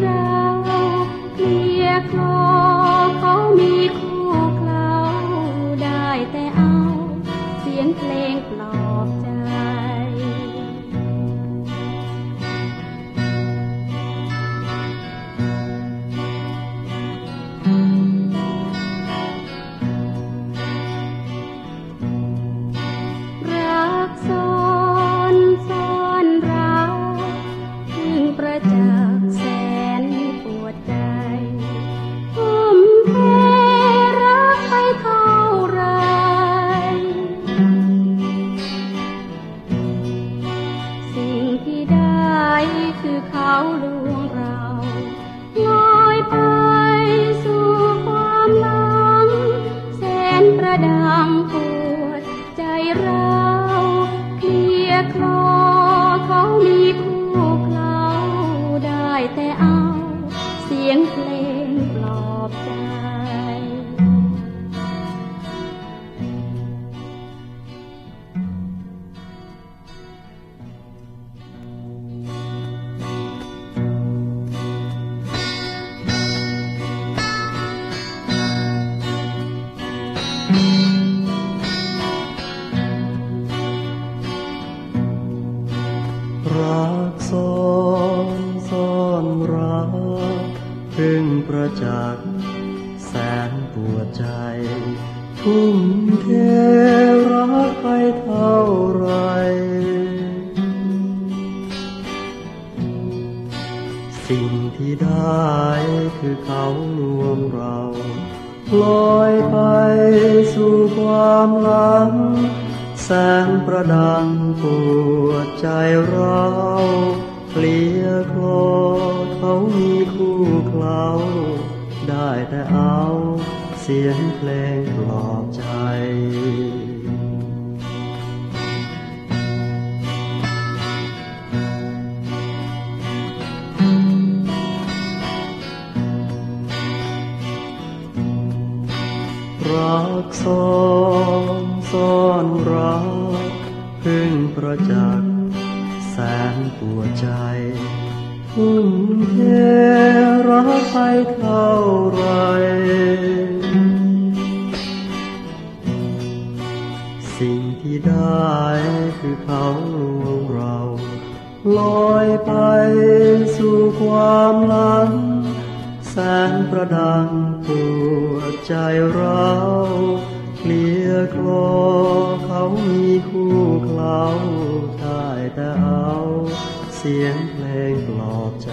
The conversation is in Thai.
เราเคลียร์คลอเขามีคู่เคล้าได้แต่เอา เสียงเพลงปลอบใจ ไรักเพึ่งประจักษ์แสนปวดใจ ทุ่มเทรักไปเท่าไรสิ่งที่ได้คือเขาลวงเราลอยไปสู่ความหลัง แสงประดังปวดใจเรา เคลียคลอเขามีคู่เคลาได้แต่เอาเสียงเพลงปลอบใจรักซ้อนซ่อนรักเพึ่งประจักษ์ แสนปวดใจทุ่มเทรักไปเท่าไร สิ่งที่ได้คือเขาลวงเรา ลอยไปสู่ความหลังแสงประดังปวดใจเราเคลียคลอเขามีคู่เคล้าได้ แต่เอา เสียงเพลงปลอบใจ